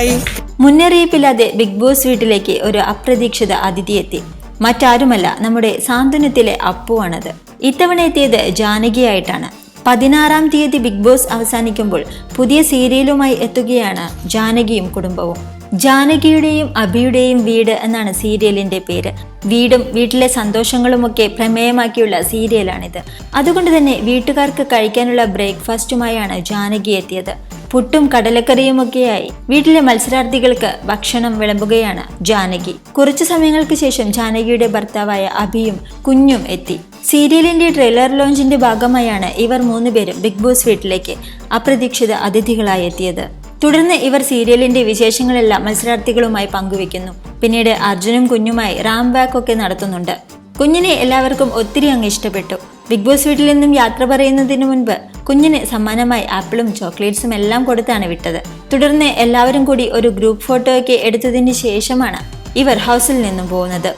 Hi മുന്നറിയിപ്പില്ലാതെ big boss വീട്ടിലേക്ക് ഒരു അപ്രതീക്ഷിത അതിഥി എത്തി. മറ്റാരുമല്ല നമ്മുടെ സാന്ത്വനത്തിലെ അപ്പുവാണത്. ഇത്തവണ എത്തിയത് ജാനകിയായിട്ടാണ്. പതിനാറാം തീയതി ബിഗ് ബോസ് അവസാനിക്കുമ്പോൾ പുതിയ സീരിയലുമായി എത്തുകയാണ് ജാനകിയും കുടുംബവും. ജാനകിയുടെയും അഭിയുടെയും വീട് എന്നാണ് സീരിയലിന്റെ പേര്. വീടും വീട്ടിലെ സന്തോഷങ്ങളുമൊക്കെ പ്രമേയമാക്കിയുള്ള സീരിയലാണിത്. അതുകൊണ്ട് തന്നെ വീട്ടുകാർക്ക് കഴിക്കാനുള്ള ബ്രേക്ക്ഫാസ്റ്റുമായാണ് ജാനകി എത്തിയത്. പുട്ടും കടലക്കറിയുമൊക്കെയായി. വീട്ടിലെ മത്സരാർത്ഥികൾക്ക് ഭക്ഷണം വിളമ്പുകയാണ് ജാനകി. കുറച്ചു സമയങ്ങൾക്ക് ശേഷം ജാനകിയുടെ ഭർത്താവായ അഭിയും കുഞ്ഞും എത്തി. സീരിയലിന്റെ ട്രെയിലർ ലോഞ്ചിന്റെ ഭാഗമായാണ് ഇവർ മൂന്നുപേരും ബിഗ് ബോസ് വീട്ടിലേക്ക് അപ്രതീക്ഷിത അതിഥികളായി എത്തിയത്. തുടർന്ന് ഇവർ സീരിയലിന്റെ വിശേഷങ്ങളെല്ലാം മത്സരാർത്ഥികളുമായി പങ്കുവെക്കുന്നു. പിന്നീട് അർജുനും കുഞ്ഞുമായി റാം ബാക്ക് ഒക്കെ നടത്തുന്നുണ്ട്. കുഞ്ഞിനെ എല്ലാവർക്കും ഒത്തിരി അങ്ങ് ഇഷ്ടപ്പെട്ടു. ബിഗ് ബോസ് വീട്ടിൽ നിന്നും യാത്ര പറയുന്നതിന് മുൻപ് കുഞ്ഞിന് സമ്മാനമായി ആപ്പിളും ചോക്ലേറ്റ്സും എല്ലാം കൊടുത്താണ് വിട്ടത്. തുടർന്ന് എല്ലാവരും കൂടി ഒരു ഗ്രൂപ്പ് ഫോട്ടോയൊക്കെ എടുത്തതിന് ശേഷമാണ് ഇവർ ഹൗസിൽ നിന്നും പോകുന്നത്.